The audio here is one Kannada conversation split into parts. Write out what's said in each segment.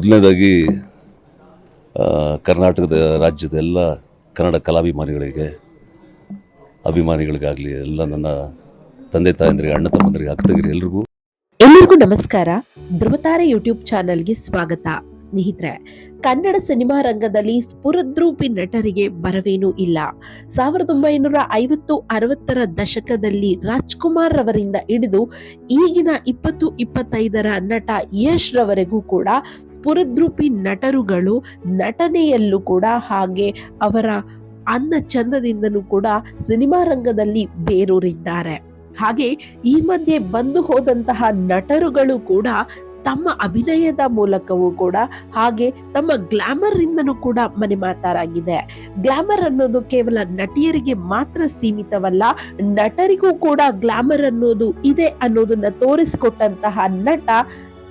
ಮೊದಲನೇದಾಗಿ ಕರ್ನಾಟಕದ ರಾಜ್ಯದ ಎಲ್ಲ ಕನ್ನಡ ಕಲಾಭಿಮಾನಿಗಳಿಗೆ, ಅಭಿಮಾನಿಗಳಿಗಾಗಲಿ, ಎಲ್ಲ ನನ್ನ ತಂದೆ ತಾಯಂದ್ರಿಗೆ, ಅಣ್ಣ ತಮ್ಮಂದ್ರಿಗೆ, ಅಕ್ಕತಗಿರಿ ಎಲ್ರಿಗೂ. ಎಲ್ಲರಿಗೂ ನಮಸ್ಕಾರ. ಧ್ರುವತಾರೆ ಯೂಟ್ಯೂಬ್ ಚಾನೆಲ್ಗೆ ಸ್ವಾಗತ. ಸ್ನೇಹಿತರೆ, ಕನ್ನಡ ಸಿನಿಮಾ ರಂಗದಲ್ಲಿ ಸ್ಫುರದ್ರೂಪಿ ನಟರಿಗೆ ಬರವೇನೂ ಇಲ್ಲ. ಸಾವಿರದ ಒಂಬೈನೂರ ಐವತ್ತು ಅರವತ್ತರ ದಶಕದಲ್ಲಿ ರಾಜ್ಕುಮಾರ್ ರವರಿಂದ ಹಿಡಿದು ಈಗಿನ ಇಪ್ಪತ್ತು ಇಪ್ಪತ್ತೈದರ ನಟ ಯಶ್ ರವರೆಗೂ ಕೂಡ ಸ್ಫುರದ್ರೂಪಿ ನಟರುಗಳು ನಟನೆಯಲ್ಲೂ ಕೂಡ ಹಾಗೆ ಅವರ ಅನ್ನ ಚಂದದಿಂದನೂ ಕೂಡ ಸಿನಿಮಾ ರಂಗದಲ್ಲಿ ಬೇರೂರಿದ್ದಾರೆ. ಹಾಗೆ ಈ ಮಧ್ಯೆ ಬಂದು ಹೋದಂತಹ ನಟರುಗಳು ಕೂಡ ತಮ್ಮ ಅಭಿನಯದ ಮೂಲಕವೂ ಕೂಡ ಹಾಗೆ ತಮ್ಮ ಗ್ಲಾಮರ್ ಇಂದನೂ ಕೂಡ ಮನೆ ಮಾತಾರಾಗಿದೆ. ಗ್ಲಾಮರ್ ಅನ್ನೋದು ಕೇವಲ ನಟಿಯರಿಗೆ ಮಾತ್ರ ಸೀಮಿತವಲ್ಲ, ನಟರಿಗೂ ಕೂಡ ಗ್ಲಾಮರ್ ಅನ್ನೋದು ಇದೆ ಅನ್ನೋದನ್ನ ತೋರಿಸಿಕೊಟ್ಟಂತಹ ನಟ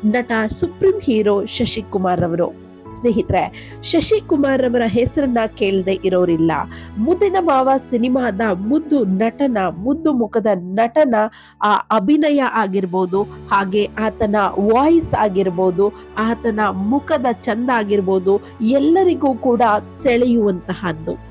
ನಟ ಸುಪ್ರೀಂ ಹೀರೋ ಶಶಿಕುಮಾರ್ ಅವರು. ಸ್ನೇಹಿತರೆ, ಶಶಿಕುಮಾರ್ ಅವರ ಹೆಸರನ್ನ ಕೇಳದೆ ಇರೋರಿಲ್ಲ. ಮುದ್ದಿನ ಮಾವ ಸಿನಿಮಾದ ಮುದ್ದು ನಟನ, ಮುದ್ದು ಮುಖದ ನಟನ ಆ ಅಭಿನಯ ಆಗಿರ್ಬೋದು, ಹಾಗೆ ಆತನ ವಾಯ್ಸ್ ಆಗಿರ್ಬೋದು, ಆತನ ಮುಖದ ಚಂದ ಆಗಿರ್ಬೋದು, ಎಲ್ಲರಿಗೂ ಕೂಡ ಸೆಳೆಯುವಂತಹದ್ದು.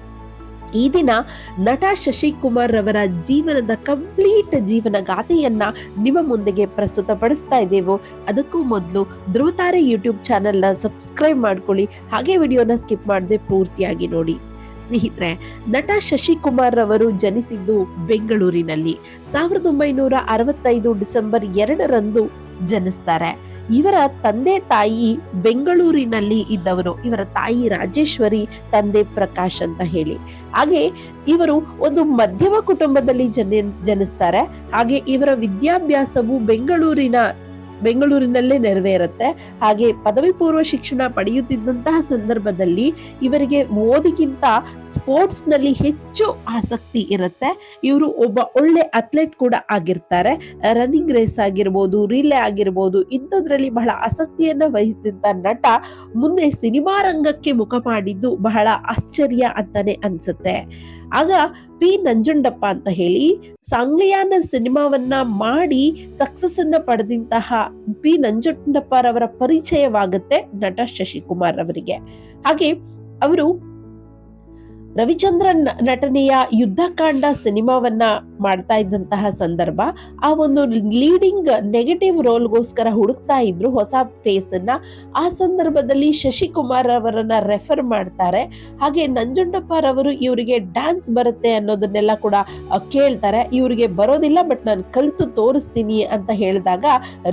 ಈ ದಿನ ನಟ ಶಶಿಕುಮಾರ್ ರವರ ಜೀವನದ ಕಂಪ್ಲೀಟ್ ಜೀವನ ಗಾಥೆಯನ್ನ ನಿಮ್ಮ ಮುಂದೆಗೆ ಪ್ರಸ್ತುತಪಡಿಸ್ತಾ ಇದ್ದೇವೆ. ಅದಕ್ಕೂ ಮೊದಲು ಧ್ರುವತಾರೆ ಯೂಟ್ಯೂಬ್ ಚಾನೆಲ್ನ ಸಬ್ಸ್ಕ್ರೈಬ್ ಮಾಡ್ಕೊಳ್ಳಿ. ಹಾಗೆ ವಿಡಿಯೋನ ಸ್ಕಿಪ್ ಮಾಡದೆ ಪೂರ್ತಿಯಾಗಿ ನೋಡಿ. ಸ್ನೇಹಿತರೆ, ನಟ ಶಶಿಕುಮಾರ್ ರವರು ಜನಿಸಿದ್ದು ಬೆಂಗಳೂರಿನಲ್ಲಿ. ಸಾವಿರದ ಒಂಬೈನೂರ ಅರವತ್ತೈದು ಡಿಸೆಂಬರ್ ಎರಡರಂದು ಜನಿಸ್ತಾರೆ. ಇವರ ತಂದೆ ತಾಯಿ ಬೆಂಗಳೂರಿನಲ್ಲಿ ಇದ್ದವರು ಇವರ ತಾಯಿ ರಾಜೇಶ್ವರಿ, ತಂದೆ ಪ್ರಕಾಶ್ ಅಂತ ಹೇಳಿ. ಹಾಗೆ ಇವರು ಒಂದು ಮಧ್ಯಮ ಕುಟುಂಬದಲ್ಲಿ ಜನ ಜನಿಸ್ತಾರೆ. ಹಾಗೆ ಇವರ ವಿದ್ಯಾಭ್ಯಾಸವು ಬೆಂಗಳೂರಿನ ಬೆಂಗಳೂರಿನಲ್ಲೇ ನೆರವೇರುತ್ತೆ. ಹಾಗೆ ಪದವಿ ಪೂರ್ವ ಶಿಕ್ಷಣ ಪಡೆಯುತ್ತಿದ್ದಂತಹ ಸಂದರ್ಭದಲ್ಲಿ ಇವರಿಗೆ ಓದಿಗಿಂತ ಸ್ಪೋರ್ಟ್ಸ್ನಲ್ಲಿ ಹೆಚ್ಚು ಆಸಕ್ತಿ ಇರುತ್ತೆ. ಇವರು ಒಬ್ಬ ಒಳ್ಳೆ ಅಥ್ಲೆಟ್ ಕೂಡ ಆಗಿರ್ತಾರೆ. ರನ್ನಿಂಗ್ ರೇಸ್ ಆಗಿರ್ಬೋದು, ರಿಲೇ ಆಗಿರ್ಬೋದು, ಇಂಥದ್ರಲ್ಲಿ ಬಹಳ ಆಸಕ್ತಿಯನ್ನ ವಹಿಸಿದಂತ ನಟ ಮುಂದೆ ಸಿನಿಮಾ ರಂಗಕ್ಕೆ ಮುಖ ಮಾಡಿದ್ದು ಬಹಳ ಆಶ್ಚರ್ಯ ಅಂತಾನೆ ಅನ್ಸುತ್ತೆ. ಆಗ ಪಿ. ನಂಜುಂಡಪ್ಪ ಅಂತ ಹೇಳಿ, ಸಾಂಗ್ಲಿಯಾನ ಸಿನಿಮಾವನ್ನ ಮಾಡಿ ಸಕ್ಸಸ್ ಅನ್ನ ಪಡೆದಂತಹ ಪಿ ನಂಜುಂಡಪ್ಪರವರ ಪರಿಚಯವಾಗುತ್ತೆ ನಟ ಶಶಿಕುಮಾರ್ ಅವರಿಗೆ ಹಾಗೆ ಅವರು ರವಿಚಂದ್ರನ್ ನಟನೆಯ ಯುದ್ಧಕಾಂಡ ಸಿನಿಮಾವನ್ನ ಮಾಡ್ತಾ ಇದ್ದಂತಹ ಸಂದರ್ಭ, ಆ ಒಂದು ಲೀಡಿಂಗ್ ನೆಗೆಟಿವ್ ರೋಲ್ಗೋಸ್ಕರ ಹುಡುಕ್ತಾ ಇದ್ರು ಹೊಸ ಫೇಸ್ ಅನ್ನ. ಆ ಸಂದರ್ಭದಲ್ಲಿ ಶಶಿಕುಮಾರ್ ಅವರನ್ನ ರೆಫರ್ ಮಾಡ್ತಾರೆ. ಹಾಗೆ ನಂಜುಂಡಪ್ಪರವರು ಇವರಿಗೆ ಡ್ಯಾನ್ಸ್ ಬರುತ್ತೆ ಅನ್ನೋದನ್ನೆಲ್ಲ ಕೂಡ ಕೇಳ್ತಾರೆ. ಇವರಿಗೆ ಬರೋದಿಲ್ಲ ಬಟ್ ನಾನು ಕಲಿತು ತೋರಿಸ್ತೀನಿ ಅಂತ ಹೇಳಿದಾಗ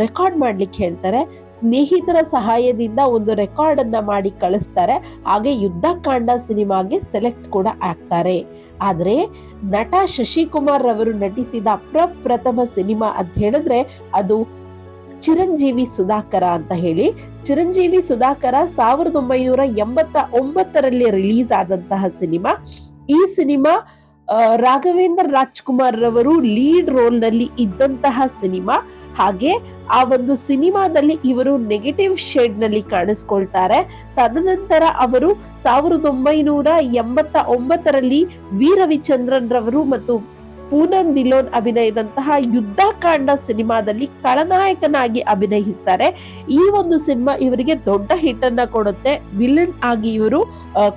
ರೆಕಾರ್ಡ್ ಮಾಡ್ಲಿಕ್ಕೆ ಹೇಳ್ತಾರೆ. ಸ್ನೇಹಿತರ ಸಹಾಯದಿಂದ ಒಂದು ರೆಕಾರ್ಡ್ ಅನ್ನ ಮಾಡಿ ಕಳಿಸ್ತಾರೆ. ಹಾಗೆ ಯುದ್ಧಕಾಂಡ ಸಿನಿಮಾಗೆ ಸೆಲೆಕ್ಟ್ ಕೂಡ ಆಗ್ತಾರೆ. ಆದರೆ ನಟ ಶಶಿಕುಮಾರ್ ರವರು ನಟಿಸಿದ ಪ್ರಪ್ರಥಮ ಸಿನಿಮಾ ಅಂತ ಹೇಳಿದ್ರೆ ಅದು ಚಿರಂಜೀವಿ ಸುಧಾಕರ ಅಂತ ಹೇಳಿ. ಚಿರಂಜೀವಿ ಸುಧಾಕರ ಸಾವಿರದ ಒಂಬೈನೂರ ಎಂಬತ್ತ ಒಂಬತ್ತರಲ್ಲಿ ರಿಲೀಸ್ ಆದಂತಹ ಸಿನಿಮಾ. ಈ ಸಿನಿಮಾ ರಾಘವೇಂದ್ರ ರಾಜ್ಕುಮಾರ್ ರವರು ಲೀಡ್ ರೋಲ್ನಲ್ಲಿ ಇದ್ದಂತಹ ಸಿನಿಮಾ. ಹಾಗೆ ಆ ಒಂದು ಸಿನಿಮಾದಲ್ಲಿ ಇವರು ನೆಗೆಟಿವ್ ಶೇಡ್ನಲ್ಲಿ ಕಾಣಿಸ್ಕೊಳ್ತಾರೆ. ತದನಂತರ ಅವರು ಸಾವಿರದ ಒಂಬೈನೂರ ಎಂಬತ್ತ ಒಂಬತ್ತರಲ್ಲಿ ವಿ ರವಿಚಂದ್ರನ್ ರವರು ಮತ್ತು ಪೂನಂ ದಿಲೋನ್ ಅಭಿನಯದಂತಹ ಯುದ್ಧಕಾಂಡ ಸಿನಿಮಾದಲ್ಲಿ ಖಳನಾಯಕನಾಗಿ ಅಭಿನಯಿಸ್ತಾರೆ. ಈ ಒಂದು ಸಿನಿಮಾ ಇವರಿಗೆ ದೊಡ್ಡ ಹಿಟ್ ಅನ್ನ ಕೊಡುತ್ತೆ. ವಿಲನ್ ಆಗಿ ಇವರು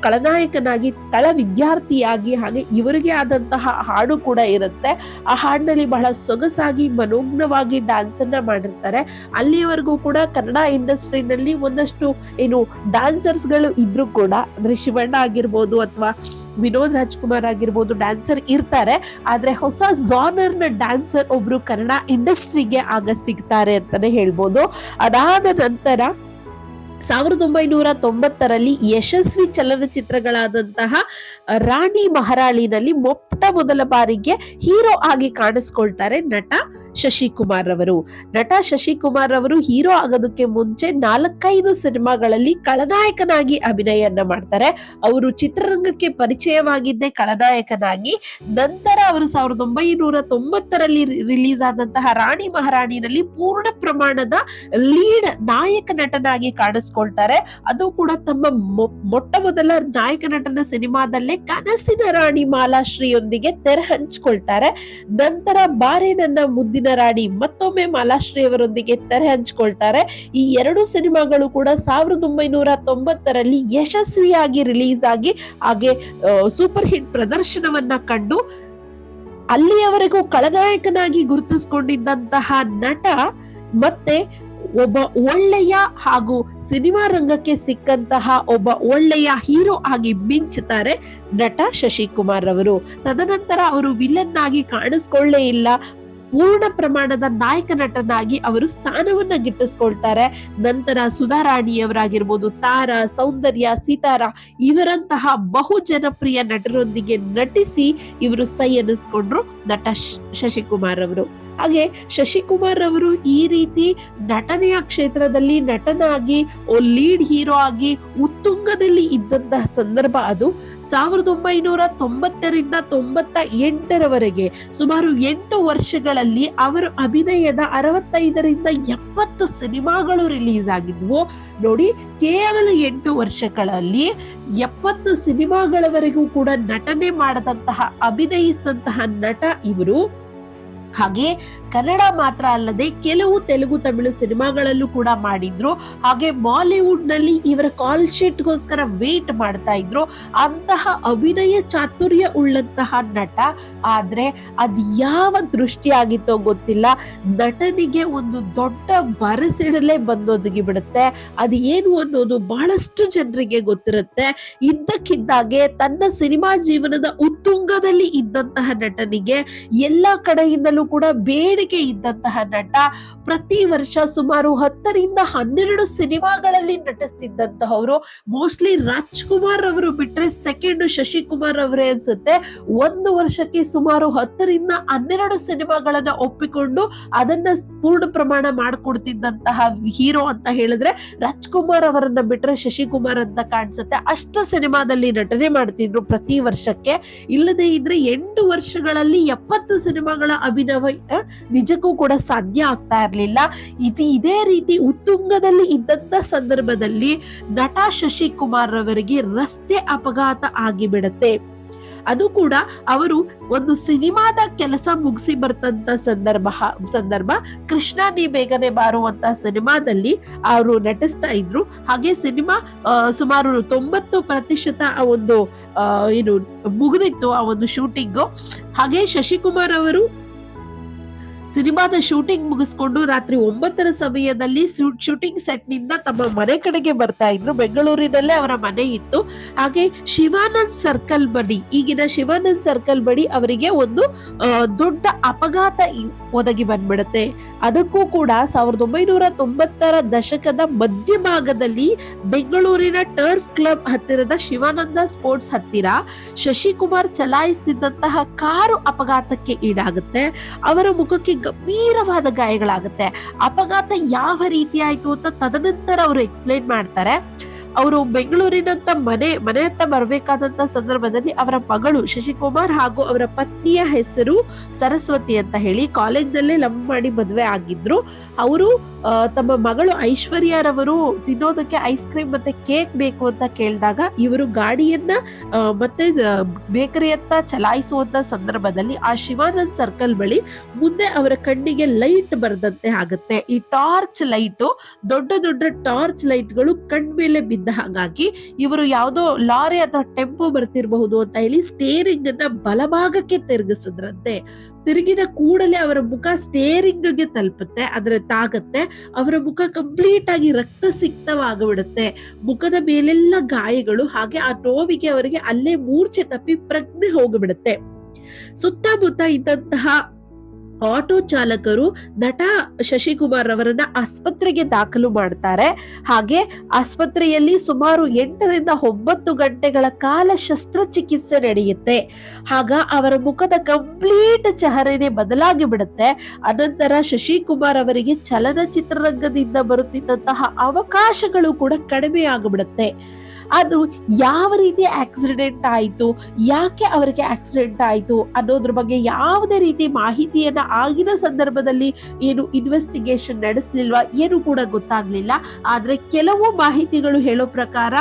ಖಳನಾಯಕನಾಗಿ, ತಳ ವಿದ್ಯಾರ್ಥಿಯಾಗಿ ಹಾಗೆ ಇವರಿಗೆ ಆದಂತಹ ಹಾಡು ಕೂಡ ಇರುತ್ತೆ. ಆ ಹಾಡಿನಲ್ಲಿ ಬಹಳ ಸೊಗಸಾಗಿ ಮನೋಜ್ಞವಾಗಿ ಡ್ಯಾನ್ಸ್ ಅನ್ನ ಮಾಡಿರ್ತಾರೆ. ಅಲ್ಲಿವರೆಗೂ ಕೂಡ ಕನ್ನಡ ಇಂಡಸ್ಟ್ರಿನಲ್ಲಿ ಒಂದಷ್ಟು ಏನು ಡ್ಯಾನ್ಸರ್ಸ್ಗಳು ಇದ್ರು ಕೂಡ, ಅಂದ್ರೆ ಶಿವಣ್ಣ ಆಗಿರ್ಬೋದು ಅಥವಾ ವಿನೋದ್ ರಾಜ್ಕುಮಾರ್ ಆಗಿರ್ಬೋದು ಡ್ಯಾನ್ಸರ್ ಇರ್ತಾರೆ. ಆದರೆ ಹೊಸ ಜಾನರ್ನ ಡ್ಯಾನ್ಸರ್ ಒಬ್ರು ಕನ್ನಡ ಇಂಡಸ್ಟ್ರಿಗೆ ಆಗ ಸಿಗ್ತಾರೆ ಅಂತಾನೆ ಹೇಳ್ಬೋದು. ಅದಾದ ನಂತರ ಸಾವಿರದ ಒಂಬೈನೂರ ತೊಂಬತ್ತರಲ್ಲಿ ಯಶಸ್ವಿ ಚಲನಚಿತ್ರಗಳಾದಂತಹ ರಾಣಿ ಮಹಾರಾಳಿನಲ್ಲಿ ಮೊಟ್ಟ ಮೊದಲ ಬಾರಿಗೆ ಹೀರೋ ಆಗಿ ಕಾಣಿಸ್ಕೊಳ್ತಾರೆ ನಟ ಶಶಿಕುಮಾರ್ ಅವರು ನಟ ಶಶಿಕುಮಾರ್ ಅವರು ಹೀರೋ ಆಗೋದಕ್ಕೆ ಮುಂಚೆ ನಾಲ್ಕೈದು ಸಿನಿಮಾಗಳಲ್ಲಿ ಖಳನಾಯಕನಾಗಿ ಅಭಿನಯನ್ನ ಮಾಡ್ತಾರೆ. ಅವರು ಚಿತ್ರರಂಗಕ್ಕೆ ಪರಿಚಯವಾಗಿದ್ದೇ ಖಳನಾಯಕನಾಗಿ ನಂತರ ಅವರು ಸಾವಿರದ ಒಂಬೈನೂರ ತೊಂಬತ್ತರಲ್ಲಿ ರಿಲೀಸ್ ಆದಂತಹ ರಾಣಿ ಮಹಾರಾಣಿನಲ್ಲಿ ಪೂರ್ಣ ಪ್ರಮಾಣದ ಲೀಡ್ ನಾಯಕ ನಟನಾಗಿ ಕಾಣಿಸ್ಕೊಳ್ತಾರೆ. ಅದು ಕೂಡ ತಮ್ಮ ಮೊಟ್ಟ ಮೊದಲ ನಾಯಕ ನಟನ ಸಿನಿಮಾದಲ್ಲೇ ಕನಸಿನ ರಾಣಿ ಮಾಲಾಶ್ರೀಯೊಂದಿಗೆ ತೆರೆ ಹಂಚ್ಕೊಳ್ತಾರೆ ನಂತರ ಬಾರೆ ನನ್ನ ಮುದ್ದಿನ ಮುದ್ದಿನ ರಾಣಿ ಮತ್ತೊಮ್ಮೆ ಮಾಲಾಶ್ರೀ ಅವರೊಂದಿಗೆ ತೆರೆ ಹಂಚಿಕೊಳ್ತಾರೆ. ಈ ಎರಡು ಸಿನಿಮಾಗಳು ಕೂಡ ಸಾವಿರದ ಒಂಬೈನೂರ ತೊಂಬತ್ತರಲ್ಲಿ ಯಶಸ್ವಿಯಾಗಿ ರಿಲೀಸ್ ಆಗಿ, ಹಾಗೆ ಸೂಪರ್ ಹಿಟ್ ಪ್ರದರ್ಶನವನ್ನ ಕಂಡು ಅಲ್ಲಿಯವರೆಗೂ ಖಳನಾಯಕನಾಗಿ ಗುರುತಿಸಿಕೊಂಡಿದ್ದಂತಹ ನಟ ಮತ್ತೆ ಒಬ್ಬ ಒಳ್ಳೆಯ ಹಾಗೂ ಸಿನಿಮಾ ರಂಗಕ್ಕೆ ಸಿಕ್ಕಂತಹ ಒಬ್ಬ ಒಳ್ಳೆಯ ಹೀರೋ ಆಗಿ ಮಿಂಚುತ್ತಾರೆ ನಟ ಶಶಿಕುಮಾರ್ ಅವರು. ತದನಂತರ ಅವರು ವಿಲನ್ ಆಗಿ ಕಾಣಿಸ್ಕೊಳ್ಳೇ ಇಲ್ಲ. ಪೂರ್ಣ ಪ್ರಮಾಣದ ನಾಯಕ ನಟನಾಗಿ ಅವರು ಸ್ಥಾನವನ್ನ ಗಿಟ್ಟಿಸ್ಕೊಳ್ತಾರೆ. ನಂತರ ಸುಧಾರಾಣಿಯವರಾಗಿರ್ಬೋದು, ತಾರಾ, ಸೌಂದರ್ಯ, ಸಿತಾರ ಇವರಂತಹ ಬಹು ಜನಪ್ರಿಯ ನಟರೊಂದಿಗೆ ನಟಿಸಿ ಇವರು ಸೈ ಅನ್ನಿಸ್ಕೊಂಡ್ರು ನಟ ಶಶಿಕುಮಾರ್ ಅವರು. ಹಾಗೆ ಶಶಿಕುಮಾರ್ ಅವರು ಈ ರೀತಿ ನಟನೆಯ ಕ್ಷೇತ್ರದಲ್ಲಿ ನಟನಾಗಿ ಲೀಡ್ ಹೀರೋ ಆಗಿ ಉತ್ತುಂಗದಲ್ಲಿ ಇದ್ದಂತಹ ಸಂದರ್ಭ ಅದು. ಸಾವಿರದ ಒಂಬೈನೂರ ತೊಂಬತ್ತರಿಂದ ತೊಂಬತ್ತ ಎಂಟರವರೆಗೆ ಸುಮಾರು ಎಂಟು ವರ್ಷಗಳಲ್ಲಿ ಅವರ ಅಭಿನಯದ ಅರವತ್ತೈದರಿಂದ ಎಪ್ಪತ್ತು ಸಿನಿಮಾಗಳು ರಿಲೀಸ್ ಆಗಿದ್ವು. ನೋಡಿ, ಕೇವಲ ಎಂಟು ವರ್ಷಗಳಲ್ಲಿ ಎಪ್ಪತ್ತು ಸಿನಿಮಾಗಳವರೆಗೂ ಕೂಡ ನಟನೆ ಮಾಡದಂತಹ, ಅಭಿನಯಿಸಿದಂತಹ ನಟ ಇವರು. ಹಾಗೆ ಕನ್ನಡ ಮಾತ್ರ ಅಲ್ಲದೆ ಕೆಲವು ತೆಲುಗು, ತಮಿಳು ಸಿನಿಮಾಗಳಲ್ಲೂ ಕೂಡ ಮಾಡಿದ್ರು. ಹಾಗೆ ಬಾಲಿವುಡ್ನಲ್ಲಿ ಇವರ ಕಾಲ್ ಶೀಟ್ ಗೋಸ್ಕರ ವೇಟ್ ಮಾಡ್ತಾ ಇದ್ರು. ಅಂತಹ ಅಭಿನಯ ಚಾತುರ್ಯ ಉಳ್ಳಂತಹ ನಟ. ಆದ್ರೆ ಅದ್ ಯಾವ ದೃಷ್ಟಿಯಾಗಿತ್ತೋ ಗೊತ್ತಿಲ್ಲ. ನಟನಿಗೆ ಒಂದು ದೊಡ್ಡ ಬರಸಿಡಲೇ ಬಂದೊದಗಿ ಬಿಡುತ್ತೆ. ಅದು ಏನು ಅನ್ನೋದು ಬಹಳಷ್ಟು ಜನರಿಗೆ ಗೊತ್ತಿರುತ್ತೆ. ಇದ್ದಕ್ಕಿದ್ದಾಗೆ ತನ್ನ ಸಿನಿಮಾ ಜೀವನದ ಉತ್ತುಂಗದಲ್ಲಿ ಇದ್ದಂತಹ ನಟನಿಗೆ ಎಲ್ಲಾ ಕಡೆಯಿಂದಲೂ ಕೂಡ ಬೇಡಿಕೆ ಇದ್ದಂತಹ ನಟ ಪ್ರತಿ ವರ್ಷ ಸುಮಾರು ಹತ್ತರಿಂದ ಹನ್ನೆರಡು ಸಿನಿಮಾಗಳಲ್ಲಿ ನಟಿಸ್ತಿದ್ದಂತಹವರು, ಮೋಸ್ಟ್ಲಿ ರಾಜ್ಕುಮಾರ್ ಅವರು ಬಿಟ್ರೆ ಸೆಕೆಂಡ್ ಶಶಿಕುಮಾರ್ ಅವರೇ ಅನ್ಸುತ್ತೆ. ಒಂದು ವರ್ಷಕ್ಕೆ ಸುಮಾರು ಹತ್ತರಿಂದ ಹನ್ನೆರಡು ಸಿನಿಮಾಗಳನ್ನ ಒಪ್ಪಿಕೊಂಡು ಅದನ್ನ ಪೂರ್ಣ ಪ್ರಮಾಣ ಮಾಡಿಕೊಡ್ತಿದ್ದಂತಹ ಹೀರೋ ಅಂತ ಹೇಳಿದ್ರೆ ರಾಜ್ಕುಮಾರ್ ಅವರನ್ನ ಬಿಟ್ರೆ ಶಶಿಕುಮಾರ್ ಅಂತ ಕಾಣಿಸುತ್ತೆ. ಅಷ್ಟ ಸಿನಿಮಾದಲ್ಲಿ ನಟನೆ ಮಾಡ್ತಿದ್ರು ಪ್ರತಿ ವರ್ಷಕ್ಕೆ. ಇಲ್ಲದೆ ಇದ್ರೆ ಎಂಟು ವರ್ಷಗಳಲ್ಲಿ ಎಪ್ಪತ್ತು ಸಿನಿಮಾಗಳ ಅಭಿನಯ ನಿಜಕ್ಕೂ ಕೂಡ ಸಾಧ್ಯ ಆಗ್ತಾ ಇರಲಿಲ್ಲ. ಇದು ಇದೇ ರೀತಿ ಉತ್ತುಂಗದಲ್ಲಿ ಇದ್ದಂತ ಸಂದರ್ಭದಲ್ಲಿ ನಟ ಶಶಿಕುಮಾರ್ ಅವರಿಗೆ ರಸ್ತೆ ಅಪಘಾತ ಆಗಿಬಿಡತ್ತೆ. ಅದು ಕೂಡ ಅವರು ಒಂದು ಸಿನಿಮಾದ ಕೆಲಸ ಮುಗಿಸಿ ಬರ್ತಂತ ಸಂದರ್ಭ ಸಂದರ್ಭ. ಕೃಷ್ಣ ನೀ ಬೇಗನೆ ಬಾರುವಂತ ಸಿನಿಮಾದಲ್ಲಿ ಅವರು ನಟಿಸ್ತಾ ಇದ್ರು. ಹಾಗೆ ಸಿನಿಮಾ ಸುಮಾರು ತೊಂಬತ್ತು ಪ್ರತಿಶತ ಆ ಒಂದು ಏನು ಮುಗಿದಿತ್ತು ಆ ಒಂದು ಶೂಟಿಂಗು. ಹಾಗೆ ಶಶಿಕುಮಾರ್ ಅವರು ಸಿನಿಮಾದ ಶೂಟಿಂಗ್ ಮುಗಿಸ್ಕೊಂಡು ರಾತ್ರಿ ಒಂಬತ್ತರ ಸಮಯದಲ್ಲಿ ಶೂಟಿಂಗ್ ಸೆಟ್ನಿಂದ ತಮ್ಮ ಮನೆ ಕಡೆಗೆ ಬರ್ತಾ ಇದ್ರು. ಬೆಂಗಳೂರಿನಲ್ಲೇ ಅವರ ಮನೆ ಇತ್ತು. ಹಾಗೆ ಶಿವಾನಂದ್ ಸರ್ಕಲ್ ಬಡಿ, ಈಗಿನ ಶಿವಾನಂದ್ ಸರ್ಕಲ್ ಬಡಿ ಅವರಿಗೆ ಒಂದು ದೊಡ್ಡ ಅಪಘಾತ ಒದಗಿ ಬಂದ್ಬಿಡುತ್ತೆ. ಅದಕ್ಕೂ ಕೂಡ ಸಾವಿರದ ಒಂಬೈನೂರ ತೊಂಬತ್ತರ ದಶಕದ ಮಧ್ಯಭಾಗದಲ್ಲಿ ಬೆಂಗಳೂರಿನ ಟರ್ಫ್ ಕ್ಲಬ್ ಹತ್ತಿರದ ಶಿವಾನಂದ ಸ್ಪೋರ್ಟ್ಸ್ ಹತ್ತಿರ ಶಶಿಕುಮಾರ್ ಚಲಾಯಿಸ್ತಿದ್ದಂತಹ ಕಾರು ಅಪಘಾತಕ್ಕೆ ಈಡಾಗುತ್ತೆ. ಅವರ ಮುಖಕ್ಕೆ ಗಂಭೀರವಾದ ಗಾಯಗಳಾಗುತ್ತೆ. ಅಪಘಾತ ಯಾವ ರೀತಿ ಆಯ್ತು ಅಂತ ತದನಂತರ ಅವರು ಎಕ್ಸ್ಪ್ಲೇನ್ ಮಾಡ್ತಾರೆ. ಅವರು ಬೆಂಗಳೂರಿನಂತ ಮನೆ ಮನೆ ಅಂತ ಬರಬೇಕಾದಂತ ಸಂದರ್ಭದಲ್ಲಿ ಅವರ ಮಗಳು ಶಶಿಕುಮಾರ್ ಹಾಗೂ ಅವರ ಪತ್ನಿಯ ಹೆಸರು ಸರಸ್ವತಿ ಅಂತ ಹೇಳಿ ಕಾಲೇಜ್ನಲ್ಲೇ ಲವ್ ಮಾಡಿ ಮದುವೆ ಆಗಿದ್ರು. ಅವರು ತಮ್ಮ ಮಗಳು ಐಶ್ವರ್ಯರವರು ತಿನ್ನೋದಕ್ಕೆ ಐಸ್ ಕ್ರೀಮ್ ಮತ್ತೆ ಕೇಕ್ ಬೇಕು ಅಂತ ಕೇಳಿದಾಗ ಇವರು ಗಾಡಿಯನ್ನ ಮತ್ತೆ ಬೇಕರಿಯತ್ತ ಚಲಾಯಿಸುವಂತ ಸಂದರ್ಭದಲ್ಲಿ ಆ ಶಿವಾನಂದ್ ಸರ್ಕಲ್ ಬಳಿ ಮುಂದೆ ಅವರ ಕಣ್ಣಿಗೆ ಲೈಟ್ ಬರದಂತೆ ಆಗುತ್ತೆ. ಈ ಟಾರ್ಚ್ ಲೈಟು ದೊಡ್ಡ ದೊಡ್ಡ ಟಾರ್ಚ್ ಲೈಟ್ಗಳು ಕಣ್ಮೇಲೆ ಬಿದ್ದ ಹಾಗಾಗಿ ಇವರು ಯಾವುದೋ ಲಾರಿ ಅಥವಾ ಟೆಂಪೋ ಬರ್ತಿರಬಹುದು ಅಂತ ಹೇಳಿ ಸ್ಟೇರಿಂಗ್ ಅನ್ನ ಬಲಭಾಗಕ್ಕೆ ತಿರುಗಿಸಿದ್ರಂತೆ. ತಿರುಗಿದ ಕೂಡಲೇ ಅವರ ಮುಖ ಸ್ಟೇರಿಂಗ್ಗೆ ತಲುಪುತ್ತೆ ಅಂದ್ರೆ ತಾಗತ್ತೆ, ಅವರ ಮುಖ ಕಂಪ್ಲೀಟ್ ಆಗಿ ರಕ್ತ ಸಿಕ್ತವಾಗ್ಬಿಡುತ್ತೆ ಮುಖದ ಮೇಲೆಲ್ಲ ಗಾಯಗಳು, ಹಾಗೆ ಆ ನೋವಿಗೆ ಅವರಿಗೆ ಅಲ್ಲೇ ಮೂರ್ಛೆ ತಪ್ಪಿ ಪ್ರಜ್ಞೆ ಹೋಗಿಬಿಡುತ್ತೆ. ಸುತ್ತಮುತ್ತ ಇದ್ದಂತಹ ಆಟೋ ಚಾಲಕರು ನಟ ಶಶಿಕುಮಾರ್ ಅವರನ್ನ ಆಸ್ಪತ್ರೆಗೆ ದಾಖಲು ಮಾಡ್ತಾರೆ. ಹಾಗೆ ಆಸ್ಪತ್ರೆಯಲ್ಲಿ ಸುಮಾರು ಎಂಟರಿಂದ ಒಂಬತ್ತು ಗಂಟೆಗಳ ಕಾಲ ಶಸ್ತ್ರಚಿಕಿತ್ಸೆ ನಡೆಯುತ್ತೆ. ಆಗ ಅವರ ಮುಖದ ಕಂಪ್ಲೀಟ್ ಚಹರೆನೆ ಬದಲಾಗಿ ಬಿಡುತ್ತೆ. ಅನಂತರ ಶಶಿಕುಮಾರ್ ಅವರಿಗೆ ಚಲನಚಿತ್ರರಂಗದಿಂದ ಬರುತ್ತಿದ್ದಂತಹ ಅವಕಾಶಗಳು ಕೂಡ ಕಡಿಮೆ ಆಗಿಬಿಡುತ್ತೆ. ಅದು ಯಾವ ರೀತಿ ಆಕ್ಸಿಡೆಂಟ್ ಆಯಿತು, ಯಾಕೆ ಅವರಿಗೆ ಆಕ್ಸಿಡೆಂಟ್ ಆಯಿತು ಅನ್ನೋದ್ರ ಬಗ್ಗೆ ಯಾವುದೇ ರೀತಿ ಮಾಹಿತಿಯನ್ನು ಆಗಿನ ಸಂದರ್ಭದಲ್ಲಿ ಏನು ಇನ್ವೆಸ್ಟಿಗೇಷನ್ ನಡೆಸಲಿಲ್ವಾ ಏನು ಕೂಡ ಗೊತ್ತಾಗಲಿಲ್ಲ. ಆದರೆ ಕೆಲವು ಮಾಹಿತಿಗಳು ಹೇಳೋ ಪ್ರಕಾರ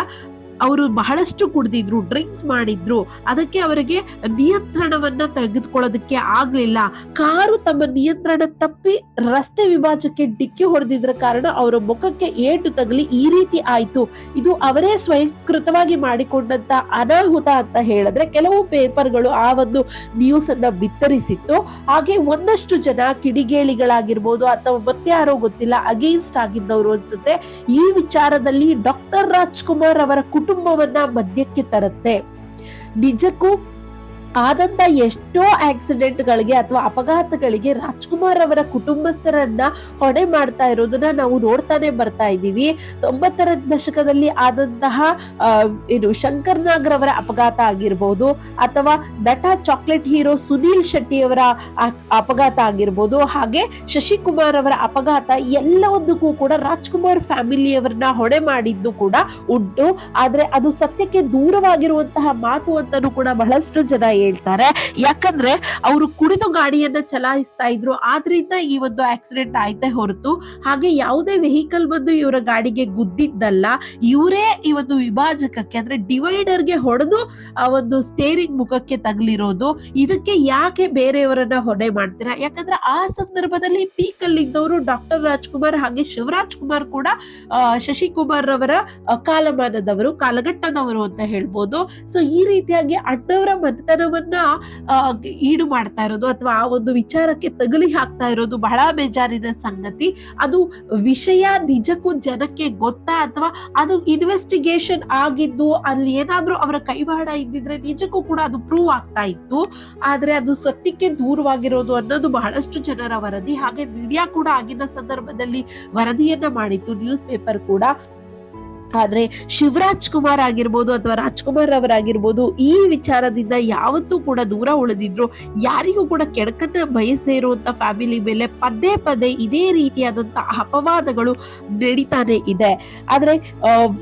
ಅವರು ಬಹಳಷ್ಟು ಕುಡ್ದಿದ್ರು ಡ್ರಿಂಕ್ಸ್ ಮಾಡಿದ್ರು. ಅದಕ್ಕೆ ಅವರಿಗೆ ನಿಯಂತ್ರಣವನ್ನ ತೆಗೆದುಕೊಳ್ಳೋದಕ್ಕೆ ಆಗ್ಲಿಲ್ಲ. ಕಾರು ತಮ್ಮ ನಿಯಂತ್ರಣ ತಪ್ಪಿ ರಸ್ತೆ ವಿಭಾಜಕ್ಕೆ ಡಿಕ್ಕಿ ಹೊಡೆದಿದ್ರ ಕಾರಣ ಅವರ ಮುಖಕ್ಕೆ ಏಟು ತಗಲಿ ಈ ರೀತಿ ಆಯ್ತು. ಇದು ಅವರೇ ಸ್ವಯಂಕೃತವಾಗಿ ಮಾಡಿಕೊಂಡಂತ ಅನಾಹುತ ಅಂತ ಹೇಳಿದ್ರೆ ಕೆಲವು ಪೇಪರ್ಗಳು ಆ ಒಂದು ನ್ಯೂಸ್ ಅನ್ನ ಬಿತ್ತರಿಸಿತ್ತು. ಹಾಗೆ ಒಂದಷ್ಟು ಜನ ಕಿಡಿಗೇಳಿಗಳಾಗಿರ್ಬೋದು ಅಥವಾ ಮತ್ತೆ ಯಾರೋ ಗೊತ್ತಿಲ್ಲ ಅಗೇನ್ಸ್ಟ್ ಆಗಿದ್ದವರು ಅನ್ಸುತ್ತೆ. ಈ ವಿಚಾರದಲ್ಲಿ ಡಾಕ್ಟರ್ ರಾಜ್ಕುಮಾರ್ ಅವರ ಕುಟುಂಬವನ್ನ ಮಧ್ಯಕ್ಕೆ ತರುತ್ತೆ. ನಿಜಕ್ಕೂ ಆದಂತ ಎಷ್ಟೋ ಆಕ್ಸಿಡೆಂಟ್ಗಳಿಗೆ ಅಥವಾ ಅಪಘಾತಗಳಿಗೆ ರಾಜ್ಕುಮಾರ್ ಅವರ ಕುಟುಂಬಸ್ಥರನ್ನ ಹೊಣೆ ಮಾಡ್ತಾ ಇರೋದನ್ನ ನಾವು ನೋಡ್ತಾನೆ ಬರ್ತಾ ಇದ್ದೀವಿ. ತೊಂಬತ್ತರ ದಶಕದಲ್ಲಿ ಆದಂತಹ ಏನು ಶಂಕರ್ ನಾಗರ್ ಅಪಘಾತ ಆಗಿರ್ಬೋದು ಅಥವಾ ನಟ ಚಾಕ್ಲೇಟ್ ಹೀರೋ ಸುನೀಲ್ ಶೆಟ್ಟಿ ಅವರ ಅಪಘಾತ ಆಗಿರ್ಬೋದು. ಹಾಗೆ ಶಶಿಕುಮಾರ್ ಅವರ ಅಪಘಾತ ಎಲ್ಲವೊಂದಕ್ಕೂ ಕೂಡ ರಾಜ್ಕುಮಾರ್ ಫ್ಯಾಮಿಲಿಯವರನ್ನ ಹೊಣೆ ಮಾಡಿದ್ದು ಕೂಡ ಉಂಟು. ಆದ್ರೆ ಅದು ಸತ್ಯಕ್ಕೆ ದೂರವಾಗಿರುವಂತಹ ಮಾತು ಅಂತಾನೂ ಕೂಡ ಬಹಳಷ್ಟು ಜನ ಹೇಳ್ತಾರೆ. ಯಾಕಂದ್ರೆ ಅವರು ಕುಡಿದು ಗಾಡಿಯನ್ನ ಚಲಾಯಿಸ್ತಾ ಇದ್ರು. ಆದ್ರಿಂದ ಈ ಒಂದು ಆಕ್ಸಿಡೆಂಟ್ ಆಯ್ತೆ ಹೊರತು. ಹಾಗೆ ಯಾವುದೇ ವೆಹಿಕಲ್ ಬಂದು ಇವರ ಗಾಡಿಗೆ ಗುದ್ದಿದ್ದಲ್ಲ, ಇವರೇ ಈ ಒಂದು ವಿಭಾಜಕಕ್ಕೆ, ಅಂದ್ರೆ ಡಿವೈಡರ್ಗೆ ಹೊಡೆದು ಆ ಒಂದು ಸ್ಟೇರಿಂಗ್ ಮುಖಕ್ಕೆ ತಗಲಿರೋದು. ಇದಕ್ಕೆ ಯಾಕೆ ಬೇರೆಯವರನ್ನ ಹೊಣೆ ಮಾಡ್ತೀರಾ? ಯಾಕಂದ್ರೆ ಆ ಸಂದರ್ಭದಲ್ಲಿ ಪೀಕ್ ಅಲ್ಲಿ ಇದ್ದವರು ಡಾಕ್ಟರ್ ರಾಜ್ಕುಮಾರ್, ಹಾಗೆ ಶಿವರಾಜ್ ಕುಮಾರ್ ಕೂಡ ಶಶಿಕುಮಾರ್ ಅವರ ಕಾಲಮಾನದವರು, ಕಾಲಘಟ್ಟದವರು ಅಂತ ಹೇಳ್ಬೋದು. ಸೊ ಈ ರೀತಿಯಾಗಿ ಅಣ್ಣವರ ಮನೆತನವನ್ನ ಆ, ಈಡು ಮಾಡ್ತಾ ಇರೋದು ಅಥವಾ ಆ ಒಂದು ವಿಚಾರಕ್ಕೆ ತಗಲಿ ಹಾಕ್ತಾ ಇರೋದು ಬಹಳ ಬೇಜಾರಿನ ಸಂಗತಿ. ಅದು ವಿಷಯ ನಿಜಕ್ಕೂ ಜನಕ್ಕೆ ಗೊತ್ತಾ ಅಥವಾ ಅದು ಇನ್ವೆಸ್ಟಿಗೇಷನ್ ಆಗಿದ್ದು ಅಲ್ಲಿ ಏನಾದ್ರೂ ಅವರ ಕೈವಾಡ ಇದ್ದಿದ್ರೆ ನಿಜಕ್ಕೂ ಕೂಡ ಅದು ಪ್ರೂವ್ ಆಗ್ತಾ ಇತ್ತು. ಆದ್ರೆ ಅದು ಸತ್ಯಕ್ಕೆ ದೂರವಾಗಿರೋದು ಅನ್ನೋದು ಬಹಳಷ್ಟು ಜನರ ವರದಿ. ಹಾಗೆ ಮೀಡಿಯಾ ಕೂಡ ಆಗಿನ ಸಂದರ್ಭದಲ್ಲಿ ವರದಿಯನ್ನ ಮಾಡಿತ್ತು ನ್ಯೂಸ್ ಪೇಪರ್ ಕೂಡ. ಆದ್ರೆ ಶಿವರಾಜ್ ಕುಮಾರ್ ಆಗಿರ್ಬೋದು ಅಥವಾ ರಾಜ್ಕುಮಾರ್ ಅವರಾಗಿರ್ಬೋದು ಈ ವಿಚಾರದಿಂದ ಯಾವತ್ತೂ ಕೂಡ ದೂರ ಉಳಿದಿದ್ರು. ಯಾರಿಗೂ ಕೂಡ ಕೆಡಕನ್ನ ಬಯಸದೇ ಇರುವಂತ ಫ್ಯಾಮಿಲಿ ಮೇಲೆ ಪದೇ ಪದೇ ಇದೇ ರೀತಿಯಾದಂತಹ ಅಪವಾದಗಳು ನಡೀತಾನೆ ಇದೆ. ಆದ್ರೆ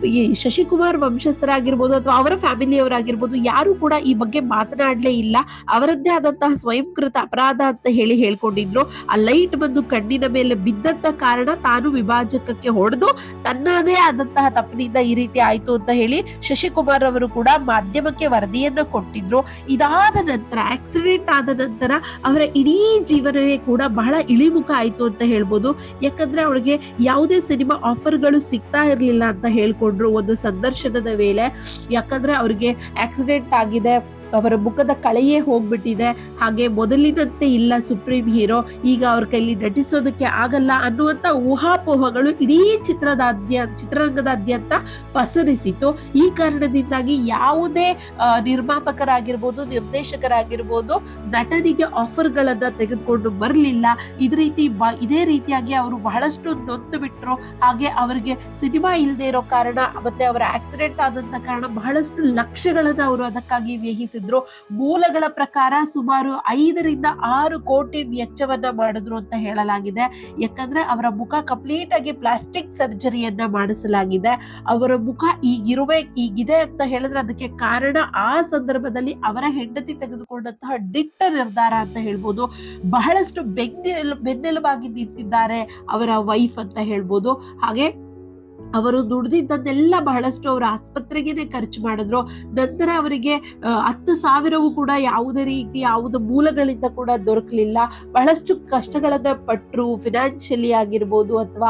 ಈ ಶಶಿಕುಮಾರ್ ವಂಶಸ್ಥರಾಗಿರ್ಬೋದು ಅಥವಾ ಅವರ ಫ್ಯಾಮಿಲಿಯವರಾಗಿರ್ಬೋದು ಯಾರು ಕೂಡ ಈ ಬಗ್ಗೆ ಮಾತನಾಡ್ಲೇ ಇಲ್ಲ. ಅವರದ್ದೇ ಆದಂತಹ ಸ್ವಯಂಕೃತ ಅಪರಾಧ ಅಂತ ಹೇಳಿ ಹೇಳ್ಕೊಂಡಿದ್ರು. ಆ ಲೈಟ್ ಬಂದು ಕಣ್ಣಿನ ಮೇಲೆ ಬಿದ್ದಂತ ಕಾರಣ ತಾನು ವಿಭಾಜಕಕ್ಕೆ ಹೊಡೆದು ತನ್ನದೇ ಆದಂತಹ ತಪ್ಪಿನಿಂದ ಈ ರೀತಿ ಆಯ್ತು ಅಂತ ಹೇಳಿ ಶಶಿಕುಮಾರ್ ಅವರು ಕೂಡ ಮಾಧ್ಯಮಕ್ಕೆ ವರದಿಯನ್ನ ಕೊಟ್ಟಿದ್ರು. ಇದಾದ ನಂತರ ಆಕ್ಸಿಡೆಂಟ್ ಆದ ನಂತರ ಅವರ ಇಡೀ ಜೀವನವೇ ಕೂಡ ಬಹಳ ಇಳಿಮುಖ ಆಯ್ತು ಅಂತ ಹೇಳ್ಬೋದು. ಯಾಕಂದ್ರೆ ಅವಳಿಗೆ ಯಾವುದೇ ಸಿನಿಮಾ ಆಫರ್ಗಳು ಸಿಗ್ತಾ ಇರಲಿಲ್ಲ ಅಂತ ಹೇಳ್ಕೊಂಡ್ರು ಒಂದು ಸಂದರ್ಶನದ ವೇಳೆ. ಯಾಕಂದ್ರೆ ಅವ್ರಿಗೆ ಆಕ್ಸಿಡೆಂಟ್ ಆಗಿದೆ. ಅವರ ಮುಖದ ಕಳೆಯೇ ಹೋಗ್ಬಿಟ್ಟಿದೆ. ಹಾಗೆ ಮೊದಲಿನಂತೆ ಇಲ್ಲ ಸುಪ್ರೀಂ ಹೀರೋ. ಈಗ ಅವ್ರ ಕೈಲಿ ನಟಿಸೋದಕ್ಕೆ ಆಗಲ್ಲ ಅನ್ನುವಂತ ಊಹಾಪೋಹಗಳು ಇಡೀ ಚಿತ್ರದಾದ್ಯ, ಚಿತ್ರರಂಗದಾದ್ಯಂತ ಪಸರಿಸಿತು. ಈ ಕಾರಣದಿಂದಾಗಿ ಯಾವುದೇ ನಿರ್ಮಾಪಕರಾಗಿರ್ಬೋದು, ನಿರ್ದೇಶಕರಾಗಿರ್ಬೋದು, ನಟನಿಗೆ ಆಫರ್ಗಳನ್ನ ತೆಗೆದುಕೊಂಡು ಬರಲಿಲ್ಲ. ಇದ ರೀತಿ ಇದೇ ರೀತಿಯಾಗಿ ಅವರು ಬಹಳಷ್ಟು ನೊಂದು ಬಿಟ್ರು. ಹಾಗೆ ಅವರಿಗೆ ಸಿನಿಮಾ ಇಲ್ಲದೆ ಇರೋ ಕಾರಣ ಮತ್ತೆ ಅವರ ಆಕ್ಸಿಡೆಂಟ್ ಆದಂತ ಕಾರಣ ಬಹಳಷ್ಟು ಲಕ್ಷಗಳನ್ನ ಅವರು ಅದಕ್ಕಾಗಿ ವ್ಯಯಿಸಿದ್ರು. ಮೂಲಗಳ ಪ್ರಕಾರ ಸುಮಾರು ಐದರಿಂದ ಆರು ಕೋಟಿ ವೆಚ್ಚವನ್ನ ಮಾಡಿದ್ರು ಅಂತ ಹೇಳಲಾಗಿದೆ. ಯಾಕಂದ್ರೆ ಅವರ ಮುಖ ಕಂಪ್ಲೀಟ್ ಆಗಿ ಪ್ಲಾಸ್ಟಿಕ್ ಸರ್ಜರಿಯನ್ನ ಮಾಡಿಸಲಾಗಿದೆ. ಅವರ ಮುಖ ಈಗಿರುವೆ ಈಗಿದೆ ಅಂತ ಹೇಳಿದ್ರೆ ಅದಕ್ಕೆ ಕಾರಣ ಆ ಸಂದರ್ಭದಲ್ಲಿ ಅವರ ಹೆಂಡತಿ ತೆಗೆದುಕೊಂಡಂತಹ ದಿಟ್ಟ ನಿರ್ಧಾರ ಅಂತ ಹೇಳ್ಬೋದು. ಬಹಳಷ್ಟು ಬೆನ್ನೆಲು, ಬೆನ್ನೆಲುಬಾಗಿ ನಿಂತಿದ್ದಾರೆ ಅವರ ವೈಫ್ ಅಂತ ಹೇಳ್ಬೋದು. ಹಾಗೆ ಅವರು ದುಡ್ದಿದ್ದನ್ನೆಲ್ಲ ಬಹಳಷ್ಟು ಅವರು ಆಸ್ಪತ್ರೆಗೇನೆ ಖರ್ಚು ಮಾಡಿದ್ರು. ನಂತರ ಅವರಿಗೆ ಹತ್ತು ಸಾವಿರವೂ ಕೂಡ ಯಾವುದೇ ರೀತಿ ಯಾವುದೇ ಮೂಲಗಳಿಂದ ಕೂಡ ದೊರಕಲಿಲ್ಲ. ಬಹಳಷ್ಟು ಕಷ್ಟಗಳನ್ನ ಪಟ್ಟರು ಫಿನಾನ್ಷಿಯಲಿ ಆಗಿರ್ಬೋದು ಅಥವಾ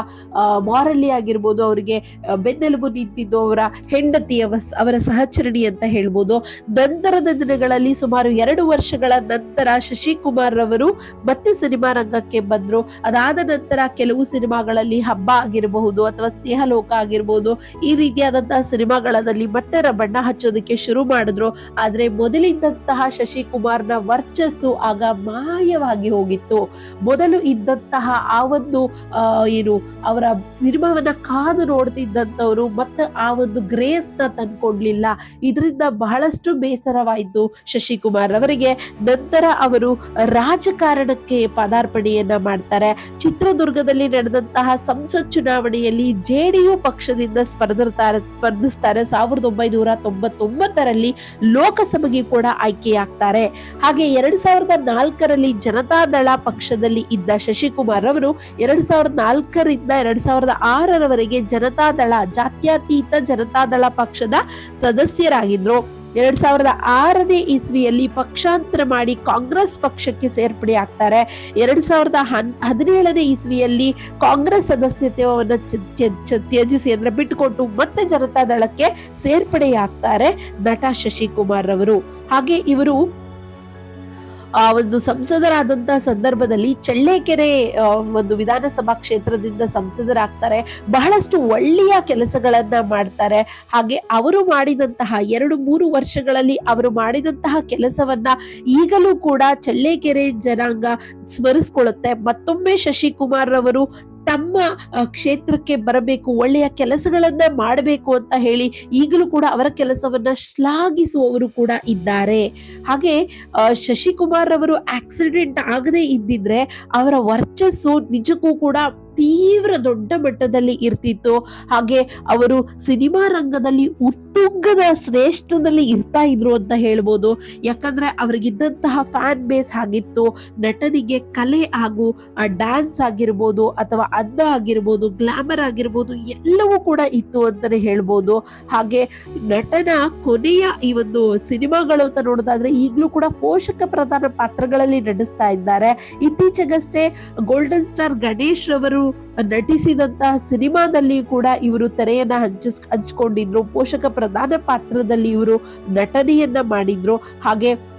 ಮಾರಲಿ ಆಗಿರ್ಬೋದು ಅವರಿಗೆ ಬೆನ್ನೆಲುಬು ನಿಂತಿದ್ದು ಅವರ ಹೆಂಡತಿ ಅವರ ಸಹಚರಣಿ ಅಂತ ಹೇಳ್ಬೋದು. ನಂತರದ ದಿನಗಳಲ್ಲಿ ಸುಮಾರು ಎರಡು ವರ್ಷಗಳ ನಂತರ ಶಶಿಕುಮಾರ್ ರವರು ಮತ್ತೆ ಸಿನಿಮಾ ರಂಗಕ್ಕೆ ಬಂದ್ರು. ಅದಾದ ನಂತರ ಕೆಲವು ಸಿನಿಮಾಗಳಲ್ಲಿ ಹಬ್ಬ ಆಗಿರಬಹುದು ಅಥವಾ ಸ್ನೇಹಲೋಕ ಆಗಿರ್ಬೋದು, ಈ ರೀತಿಯಾದಂತಹ ಸಿನಿಮಾಗಳಲ್ಲಿ ಮತ್ತೆ ರ- ಬಣ್ಣ ಹಚ್ಚೋದಕ್ಕೆ ಶುರು ಮಾಡಿದ್ರು. ಆದ್ರೆ ಮೊದಲಿದ್ದಂತಹ ಶಶಿಕುಮಾರ್ನ ವರ್ಚಸ್ಸು ಆಗ ಮಾಯವಾಗಿ ಹೋಗಿತ್ತು. ಮೊದಲು ಇದ್ದಂತಹ ಆ ಒಂದು ಏನು, ಅವರ ಸಿನಿಮಾವನ್ನ ಕಾದು ನೋಡ್ತಿದ್ದಂಥವ್ರು ಮತ್ತೆ ಆ ಒಂದು ಗ್ರೇಸ್ನ ತಂದ್ಕೊಡ್ಲಿಲ್ಲ. ಇದರಿಂದ ಬಹಳಷ್ಟು ಬೇಸರವಾಯಿತು ಶಶಿಕುಮಾರ್ ಅವರಿಗೆ. ನಂತರ ಅವರು ರಾಜಕಾರಣಕ್ಕೆ ಪದಾರ್ಪಣೆಯನ್ನ ಮಾಡ್ತಾರೆ. ಚಿತ್ರದುರ್ಗದಲ್ಲಿ ನಡೆದಂತಹ ಸಂಸತ್ ಚುನಾವಣೆಯಲ್ಲಿ ಜೆಡಿಯು ಪಕ್ಷದಿಂದ ಸ್ಪರ್ಧಿರ್ತಾರೆ ಸ್ಪರ್ಧಿಸ್ತಾರೆ. ಸಾವಿರದ ಒಂಬೈನೂರ ತೊಂಬತ್ತೊಂಬತ್ತರಲ್ಲಿ ಲೋಕಸಭೆಗೆ ಕೂಡ ಆಯ್ಕೆಯಾಗ್ತಾರೆ. ಹಾಗೆ ಎರಡ್ ಸಾವಿರದ ನಾಲ್ಕರಲ್ಲಿ ಜನತಾದಳ ಪಕ್ಷದಲ್ಲಿ ಇದ್ದ ಶಶಿಕುಮಾರ್ ಅವರು ಎರಡ್ ಸಾವಿರದ ನಾಲ್ಕರಿಂದ ಎರಡ್ ಸಾವಿರದ ಆರರವರೆಗೆ ಜನತಾದಳ ಜಾತ್ಯತೀತ ಜನತಾದಳ ಪಕ್ಷದ ಸದಸ್ಯರಾಗಿದ್ರು. ಎರಡ್ ಸಾವಿರದ ಆರನೇ ಇಸ್ವಿಯಲ್ಲಿ ಪಕ್ಷಾಂತರ ಮಾಡಿ ಕಾಂಗ್ರೆಸ್ ಪಕ್ಷಕ್ಕೆ ಸೇರ್ಪಡೆ ಆಗ್ತಾರೆ. ಎರಡ್ ಸಾವಿರದ ಹನ್ ಹದಿನೇಳನೇ ಇಸ್ವಿಯಲ್ಲಿ ಕಾಂಗ್ರೆಸ್ ಸದಸ್ಯತ್ವವನ್ನು ತ್ಯಜಿಸಿ ಅಂದ್ರೆ ಬಿಟ್ಟುಕೊಟ್ಟು ಮತ್ತೆ ಜನತಾದಳಕ್ಕೆ ಸೇರ್ಪಡೆಯಾಗ್ತಾರೆ ನಟ ಶಶಿಕುಮಾರ್ ಅವರು. ಹಾಗೆ ಇವರು ಆ ಒಂದು ಸಂಸದರಾದಂಥ ಸಂದರ್ಭದಲ್ಲಿ ಚಳ್ಳಕೆರೆ ಒಂದು ವಿಧಾನಸಭಾ ಕ್ಷೇತ್ರದಿಂದ ಸಂಸದರಾಗ್ತಾರೆ. ಬಹಳಷ್ಟು ಒಳ್ಳೆಯ ಕೆಲಸಗಳನ್ನ ಮಾಡ್ತಾರೆ. ಹಾಗೆ ಅವರು ಮಾಡಿದಂತಹ ಎರಡು ಮೂರು ವರ್ಷಗಳಲ್ಲಿ ಅವರು ಮಾಡಿದಂತಹ ಕೆಲಸವನ್ನ ಈಗಲೂ ಕೂಡ ಚಳ್ಳಕೆರೆ ಜನಾಂಗ ಸ್ಮರಿಸ್ಕೊಳ್ಳುತ್ತೆ. ಮತ್ತೊಮ್ಮೆ ಶಶಿಕುಮಾರ್ ಅವರು ತಮ್ಮ ಕ್ಷೇತ್ರಕ್ಕೆ ಬರಬೇಕು, ಒಳ್ಳೆಯ ಕೆಲಸಗಳನ್ನ ಮಾಡಬೇಕು ಅಂತ ಹೇಳಿ ಈಗಲೂ ಕೂಡ ಅವರ ಕೆಲಸವನ್ನ ಶ್ಲಾಘಿಸುವವರು ಕೂಡ ಇದ್ದಾರೆ. ಹಾಗೆ ಶಶಿಕುಮಾರ್ ಅವರು ಆಕ್ಸಿಡೆಂಟ್ ಆಗದೆ ಇದ್ದಿದ್ರೆ ಅವರ ವರ್ಚಸ್ಸು ನಿಜಕ್ಕೂ ಕೂಡ ತೀವ್ರ ದೊಡ್ಡ ಮಟ್ಟದಲ್ಲಿ ಇರ್ತಿತ್ತು. ಹಾಗೆ ಅವರು ಸಿನಿಮಾ ರಂಗದಲ್ಲಿ ಉತ್ತುಂಗದ ಶ್ರೇಷ್ಠದಲ್ಲಿ ಇರ್ತಾ ಇದ್ರು ಅಂತ ಹೇಳ್ಬೋದು. ಯಾಕಂದ್ರೆ ಅವರಿಗಿದ್ದಂತಹ ಫ್ಯಾನ್ ಬೇಸ್ ಆಗಿತ್ತು. ನಟನಿಗೆ ಕಲೆ ಹಾಗೂ ಡ್ಯಾನ್ಸ್ ಆಗಿರ್ಬೋದು ಅಥವಾ ಅಂದ ಆಗಿರ್ಬೋದು ಗ್ಲಾಮರ್ ಆಗಿರ್ಬೋದು ಎಲ್ಲವೂ ಕೂಡ ಇತ್ತು ಅಂತಾನೆ ಹೇಳ್ಬೋದು. ಹಾಗೆ ನಟನ ಕೊನೆಯ ಈ ಒಂದು ಸಿನಿಮಾಗಳು ಅಂತ ನೋಡೋದಾದ್ರೆ ಈಗಲೂ ಕೂಡ ಪೋಷಕ ಪ್ರಧಾನ ಪಾತ್ರಗಳಲ್ಲಿ ನಟಿಸ್ತಾ ಇದ್ದಾರೆ. ಇತ್ತೀಚೆಗಷ್ಟೇ ಗೋಲ್ಡನ್ ಸ್ಟಾರ್ ಗಣೇಶ್ ರವರು ನಟಿಸಿದಂತಹ ಸಿನಿಮಾದಲ್ಲಿ ಕೂಡ ಇವರು ತೆರೆಯನ್ನ ಹಂಚಿಸ್ ಹಂಚ್ಕೊಂಡಿದ್ರು. ಪೋಷಕ ಪ್ರಧಾನ ಪಾತ್ರದಲ್ಲಿ ಇವರು ನಟನೆಯನ್ನ ಮಾಡಿದ್ರು. ಹಾಗೆ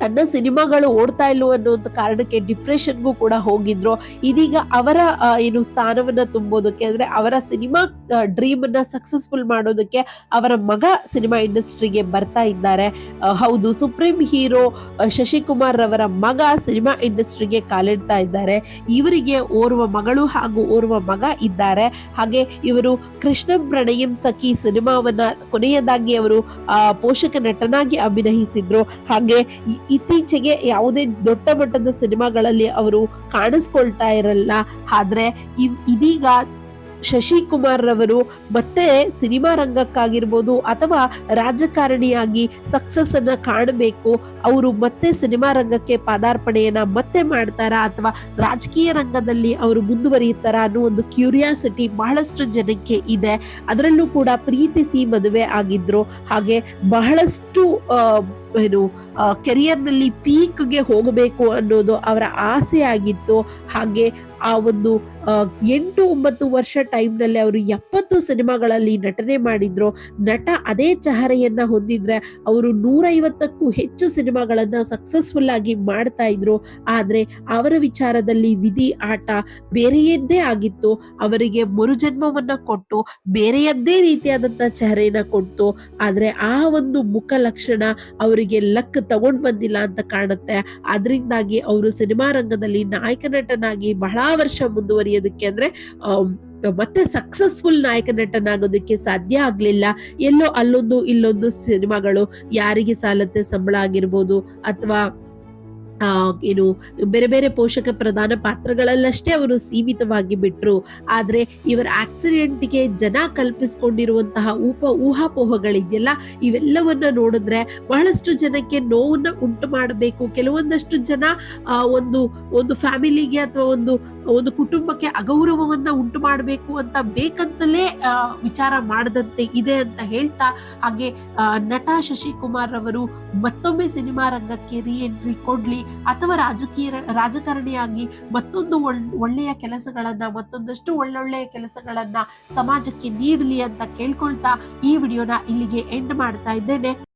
ತನ್ನ ಸಿನಿಮಾಗಳು ಓಡ್ತಾ ಇಲ್ವೋ ಒಂದು ಕಾರಣಕ್ಕೆ ಡಿಪ್ರೆಷನ್ಗೂ ಕೂಡ ಹೋಗಿದ್ರು. ಇದೀಗ ಅವರ ಏನು ಸ್ಥಾನವನ್ನ ತುಂಬೋದಕ್ಕೆ ಅಂದ್ರೆ ಅವರ ಸಿನಿಮಾ ಡ್ರೀಮ್ ಅನ್ನ ಸಕ್ಸಸ್ಫುಲ್ ಮಾಡೋದಕ್ಕೆ ಅವರ ಮಗ ಸಿನಿಮಾ ಇಂಡಸ್ಟ್ರಿಗೆ ಬರ್ತಾ ಇದ್ದಾರೆ. ಹೌದು, ಸುಪ್ರೀಂ ಹೀರೋ ಶಶಿಕುಮಾರ್ ರವರ ಮಗ ಸಿನಿಮಾ ಇಂಡಸ್ಟ್ರಿಗೆ ಕಾಲಿಡ್ತಾ ಇದ್ದಾರೆ. ಇವರಿಗೆ ಓರ್ವ ಮಗಳು ಹಾಗೂ ಓರ್ವ ಮಗ ಇದ್ದಾರೆ. ಹಾಗೆ ಇವರು ಕೃಷ್ಣ ಪ್ರಣಯಂ ಸಖಿ ಸಿನಿಮಾವನ್ನ ಕೊನೆಯದಾಗಿ ಅವರು ಪೋಷಕ ನಟನಾಗಿ ಅಭಿನಯಿಸಿದ್ರು. ಹಾಗೆ ಇತ್ತೀಚೆಗೆ ಯಾವುದೇ ದೊಡ್ಡ ಮಟ್ಟದ ಸಿನಿಮಾಗಳಲ್ಲಿ ಅವರು ಕಾಣಿಸ್ಕೊಳ್ತಾ ಇರಲ್ಲ. ಆದ್ರೆ ಇದೀಗ ಶಶಿಕುಮಾರ್ ರವರು ಮತ್ತೆ ಸಿನಿಮಾ ರಂಗಕ್ಕಾಗಿರ್ಬೋದು ಅಥವಾ ರಾಜಕಾರಣಿಯಾಗಿ ಸಕ್ಸಸ್ ಅನ್ನ ಕಾಣಬೇಕು, ಅವರು ಮತ್ತೆ ಸಿನಿಮಾ ರಂಗಕ್ಕೆ ಪಾದಾರ್ಪಣೆಯನ್ನ ಮತ್ತೆ ಮಾಡ್ತಾರಾ ಅಥವಾ ರಾಜಕೀಯ ರಂಗದಲ್ಲಿ ಅವರು ಮುಂದುವರಿಯುತ್ತಾರಾ ಅನ್ನೋ ಒಂದು ಕ್ಯೂರಿಯಾಸಿಟಿ ಬಹಳಷ್ಟು ಜನಕ್ಕೆ ಇದೆ. ಅದರಲ್ಲೂ ಕೂಡ ಪ್ರೀತಿಸಿ ಮದುವೆ ಆಗಿದ್ರು. ಹಾಗೆ ಬಹಳಷ್ಟು ಏನು ಕೆರಿಯರ್ನಲ್ಲಿ ಪೀಕ್ಗೆ ಹೋಗಬೇಕು ಅನ್ನೋದು ಅವರ ಆಸೆ ಆಗಿತ್ತು ಹಾಗೆ ಆ ಒಂದು ಎಂಟು ಒಂಬತ್ತು ವರ್ಷ ಟೈಮ್ನಲ್ಲಿ ಅವರು ಎಪ್ಪತ್ತು ಸಿನಿಮಾಗಳಲ್ಲಿ ನಟನೆ ಮಾಡಿದ್ರು. ನಟ ಅದೇ ಚಹರೆಯನ್ನ ಹೊಂದಿದ್ರೆ ಅವರು ನೂರೈವತ್ತಕ್ಕೂ ಹೆಚ್ಚು ಸಿನಿಮಾಗಳನ್ನ ಸಕ್ಸಸ್ಫುಲ್ ಆಗಿ ಮಾಡ್ತಾ ಇದ್ರು. ಆದ್ರೆ ಅವರ ವಿಚಾರದಲ್ಲಿ ವಿಧಿ ಆಟ ಬೇರೆಯದ್ದೇ ಆಗಿತ್ತು. ಅವರಿಗೆ ಮರುಜನ್ಮವನ್ನ ಕೊಟ್ಟು ಬೇರೆಯದ್ದೇ ರೀತಿಯಾದಂತ ಚಹರೆಯನ್ನ ಕೊಟ್ಟು ಆದ್ರೆ ಆ ಒಂದು ಮುಖ ಲಕ್ಷಣ ಅವರಿಗೆ ಲಕ್ ತಗೊಂಡ್ ಬಂದಿಲ್ಲ ಅಂತ ಕಾಣುತ್ತೆ. ಅದರಿಂದಾಗಿ ಅವರು ಸಿನಿಮಾ ರಂಗದಲ್ಲಿ ನಾಯಕ ನಟನಾಗಿ ಬಹಳ ವರ್ಷ ಮುಂದುವರಿಯೋದಕ್ಕೆ ಅಂದ್ರೆ ಮತ್ತೆ ಸಕ್ಸಸ್ಫುಲ್ ನಾಯಕ ನಟನಾಗೋದಕ್ಕೆ ಸಾಧ್ಯ ಆಗ್ಲಿಲ್ಲ. ಎಲ್ಲೋ ಅಲ್ಲೊಂದು ಇಲ್ಲೊಂದು ಸಿನಿಮಾಗಳು ಯಾರಿಗೆ ಸಾಲತ್ತೆ ಸಂಬಳ ಆಗಿರ್ಬೋದು ಅಥವಾ, ಆ, ಏನು ಬೇರೆ ಬೇರೆ ಪೋಷಕ ಪ್ರಧಾನ ಪಾತ್ರಗಳಲ್ಲಷ್ಟೇ ಅವರು ಸೀಮಿತವಾಗಿ ಬಿಟ್ರು. ಆದ್ರೆ ಇವರ ಆಕ್ಸಿಡೆಂಟ್ಗೆ ಜನ ಕಲ್ಪಿಸ್ಕೊಂಡಿರುವಂತಹ ಉಪ ಊಹಾಪೋಹಗಳಿದೆಯಲ್ಲ, ಇವೆಲ್ಲವನ್ನ ನೋಡಿದ್ರೆ ಬಹಳಷ್ಟು ಜನಕ್ಕೆ ನೋವನ್ನ ಉಂಟು ಮಾಡಬೇಕು. ಕೆಲವೊಂದಷ್ಟು ಜನ ಒಂದು ಒಂದು ಫ್ಯಾಮಿಲಿಗೆ ಅಥವಾ ಒಂದು ಒಂದು ಕುಟುಂಬಕ್ಕೆ ಅಗೌರವವನ್ನ ಉಂಟು ಮಾಡಬೇಕು ಅಂತ ಬೇಕಂತಲೇ ವಿಚಾರ ಮಾಡದಂತೆ ಇದೆ ಅಂತ ಹೇಳ್ತಾ, ಹಾಗೆ ನಟ ಶಶಿಕುಮಾರ್ ಅವರು ಮತ್ತೊಮ್ಮೆ ಸಿನಿಮಾ ರಂಗಕ್ಕೆ ರಿ ಎಂಟ್ರಿ ಕೊಡ್ಲಿ ಅಥವಾ ರಾಜಕೀಯ, ರಾಜಕಾರಣಿಯಾಗಿ ಮತ್ತೊಂದು ಒಳ್- ಒಳ್ಳೆಯ ಕೆಲಸಗಳನ್ನ, ಮತ್ತೊಂದಷ್ಟು ಒಳ್ಳೊಳ್ಳೆಯ ಕೆಲಸಗಳನ್ನ ಸಮಾಜಕ್ಕೆ ನೀಡಲಿ ಅಂತ ಕೇಳ್ಕೊಳ್ತಾ ಈ ವಿಡಿಯೋನ ಇಲ್ಲಿಗೆ ಎಂಡ್ ಮಾಡ್ತಾ ಇದ್ದೇನೆ.